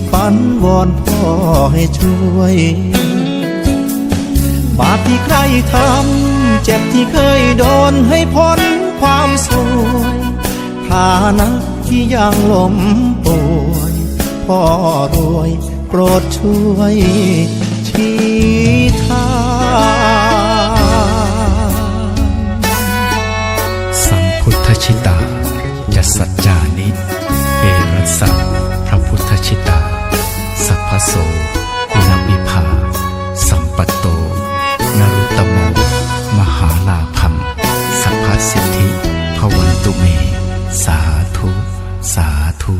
กปันวอนพ่อให้ช่วย บาปที่ใครทำเจ็บที่เคยโดนให้พ้นความสวยฐานะที่ยังล้มป่วยพ่อรวยโปรดช่วยชี้ทางสัมพุทธชิตาจะสัจจานิ โสกุณวิภา สัมปัตโต นรุตโม มหาลาพัมสัพพสิทธิพวันตุเม สาธุ สาธุ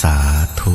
สาธุ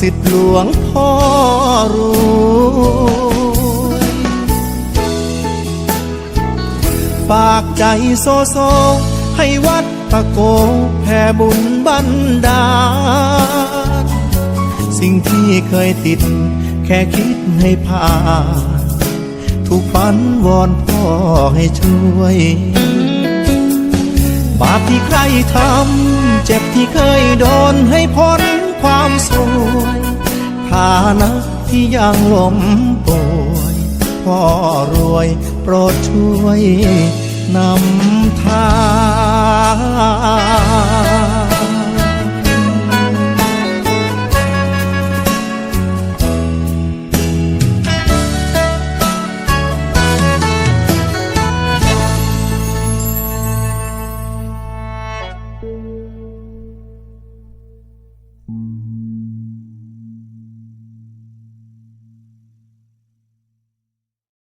สิทธิ์หลวงพ่อรวยฝากใจโซโซ ให้วัดตะโกแผ่บุญบันดาลสิ่งที่เคยติด แค่คิดให้ผ่านถูกปันวอนพ่อให้ช่วย บาปที่ใครทำ เจ็บที่เคยโดนให้พ้นความสวยฐานะที่ยังล้มป่วยพ่อรวยโปรดช่วยนำทาง